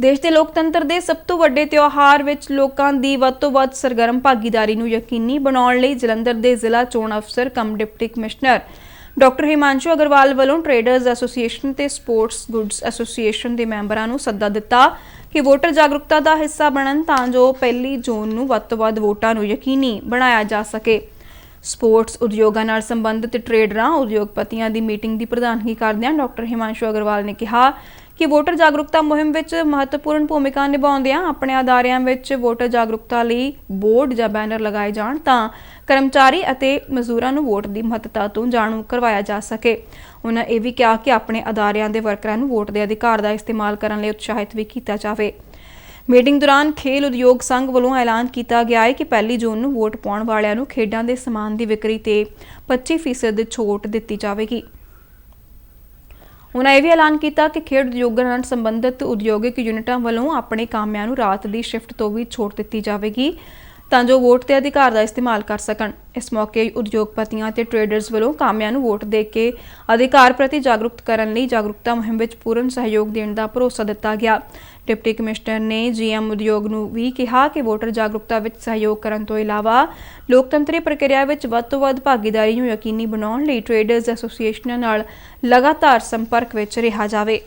ਦੇਸ਼ ਦੇ ਲੋਕਤੰਤਰ ਦੇ ਸਭ ਤੋਂ ਵੱਡੇ ਤਿਉਹਾਰ ਵਿੱਚ ਲੋਕਾਂ ਦੀ ਵੱਧ ਤੋਂ ਵੱਧ ਸਰਗਰਮ ਭਾਗੀਦਾਰੀ ਨੂੰ ਯਕੀਨੀ ਬਣਾਉਣ ਲਈ ਜਲੰਧਰ ਦੇ ਜ਼ਿਲ੍ਹਾ ਚੋਣ ਅਫਸਰ cum deputy commissioner doctor Himanshu Agarwal ਵੱਲੋਂ ਟਰੇਡਰਜ਼ ਐਸੋਸੀਏਸ਼ਨ ਤੇ ਸਪੋਰਟਸ ਗੁੱਡਸ ਐਸੋਸੀਏਸ਼ਨ ਦੇ ਮੈਂਬਰਾਂ ਨੂੰ ਸੱਦਾ ਦਿੱਤਾ ਕਿ ਵੋਟਰ ਜਾਗਰੂਕਤਾ ਦਾ ਹਿੱਸਾ ਬਣਨ ਤਾਂ ਜੋ ਪਹਿਲੀ ਜੂਨ ਨੂੰ ਵੱਧ ਤੋਂ ਵੱਧ ਵੋਟਾਂ ਨੂੰ ਯਕੀਨੀ ਬਣਾਇਆ ਜਾ ਸਕੇ। ਸਪੋਰਟਸ ਉਦਯੋਗਾਂ ਨਾਲ ਸੰਬੰਧਿਤ ਟਰੇਡਰਾਂ, ਉਦਯੋਗਪਤੀਆਂ ਦੀ ਮੀਟਿੰਗ ਦੀ ਪ੍ਰਧਾਨਗੀ ਕਰਦਿਆਂ ਡਾਕਟਰ ਹਿਮਾਂਸ਼ੂ ਅਗਰਵਾਲ ਨੇ ਕਿਹਾ ਕਿ ਵੋਟਰ ਜਾਗਰੂਕਤਾ ਮੁਹਿੰਮ ਵਿੱਚ ਮਹੱਤਵਪੂਰਨ ਭੂਮਿਕਾ ਨਿਭਾਉਂਦਿਆਂ ਆਪਣੇ ਅਦਾਰਿਆਂ ਵਿੱਚ ਵੋਟਰ ਜਾਗਰੂਕਤਾ ਲਈ ਬੋਰਡ ਜਾਂ ਬੈਨਰ ਲਗਾਏ ਜਾਣ ਤਾਂ ਕਰਮਚਾਰੀ ਅਤੇ ਮਜ਼ਦੂਰਾਂ ਨੂੰ ਵੋਟ ਦੀ ਮਹੱਤਤਾ ਤੋਂ ਜਾਣੂ ਕਰਵਾਇਆ ਜਾ ਸਕੇ। ਉਹਨਾਂ ਇਹ ਵੀ ਕਿਹਾ ਕਿ ਆਪਣੇ ਅਦਾਰਿਆਂ ਦੇ ਵਰਕਰਾਂ ਨੂੰ ਵੋਟ ਦੇ ਅਧਿਕਾਰ ਦਾ ਇਸਤੇਮਾਲ ਕਰਨ ਲਈ ਉਤਸ਼ਾਹਿਤ ਵੀ ਕੀਤਾ ਜਾਵੇ। ਮੀਟਿੰਗ ਦੌਰਾਨ ਖੇਲ ਉਦਯੋਗ ਸੰਘ ਵੱਲੋਂ ਐਲਾਨ ਕੀਤਾ ਗਿਆ ਹੈ ਕਿ ਪਹਿਲੀ ਜੂਨ ਨੂੰ ਵੋਟ ਪਾਉਣ ਵਾਲਿਆਂ ਨੂੰ ਖੇਡਾਂ ਦੇ ਸਮਾਨ ਦੀ ਵਿਕਰੀ ਤੇ 25% ਛੋਟ ਦਿੱਤੀ ਜਾਵੇਗੀ। ਉਹਨਾਂ ਇਹ ਵੀ ਐਲਾਨ ਕੀਤਾ ਕਿ ਖੇਡ ਉਦਯੋਗਾਂ ਨਾਲ ਸੰਬੰਧਿਤ ਉਦਯੋਗਿਕ ਯੂਨਿਟਾਂ ਵੱਲੋਂ ਆਪਣੇ ਕਾਮਿਆਂ ਨੂੰ ਰਾਤ ਦੀ ਸ਼ਿਫਟ ਤੋਂ ਵੀ ਛੋਟ ਦਿੱਤੀ ਜਾਵੇਗੀ। ਤਾਂ ਜੋ ਵੋਟ ਦੇ ਅਧਿਕਾਰ ਦਾ ਇਸਤੇਮਾਲ ਕਰ ਸਕਣ। ਇਸ ਮੌਕੇ ਉਦਯੋਗਪਤੀਆਂ ਤੇ ਟਰੇਡਰਸ ਵੱਲੋਂ ਕਾਮਿਆਂ ਨੂੰ ਵੋਟ ਦੇ ਕੇ ਅਧਿਕਾਰ ਪ੍ਰਤੀ ਜਾਗਰੂਕ ਕਰਨ ਲਈ ਜਾਗਰੂਕਤਾ ਮੁਹਿੰਮ ਵਿੱਚ ਪੂਰਨ ਸਹਿਯੋਗ ਦੇਣ ਦਾ ਭਰੋਸਾ ਦਿੱਤਾ ਗਿਆ। ਡਿਪਟੀ ਕਮਿਸ਼ਨਰ ਨੇ ਜੀਐਮ ਉਦਯੋਗ ਨੂੰ ਵੀ ਕਿਹਾ ਕਿ ਵੋਟਰ ਜਾਗਰੂਕਤਾ ਵਿੱਚ ਸਹਿਯੋਗ ਕਰਨ ਤੋਂ ਇਲਾਵਾ ਲੋਕਤੰਤਰੀ ਪ੍ਰਕਿਰਿਆ ਵਿੱਚ ਵੱਧ ਤੋਂ ਵੱਧ ਭਾਗੀਦਾਰੀ ਨੂੰ ਯਕੀਨੀ ਬਣਾਉਣ ਲਈ ਟਰੇਡਰਜ਼ ਐਸੋਸੀਏਸ਼ਨਾਂ ਨਾਲ ਲਗਾਤਾਰ ਸੰਪਰਕ ਵਿੱਚ ਰਿਹਾ ਜਾਵੇ।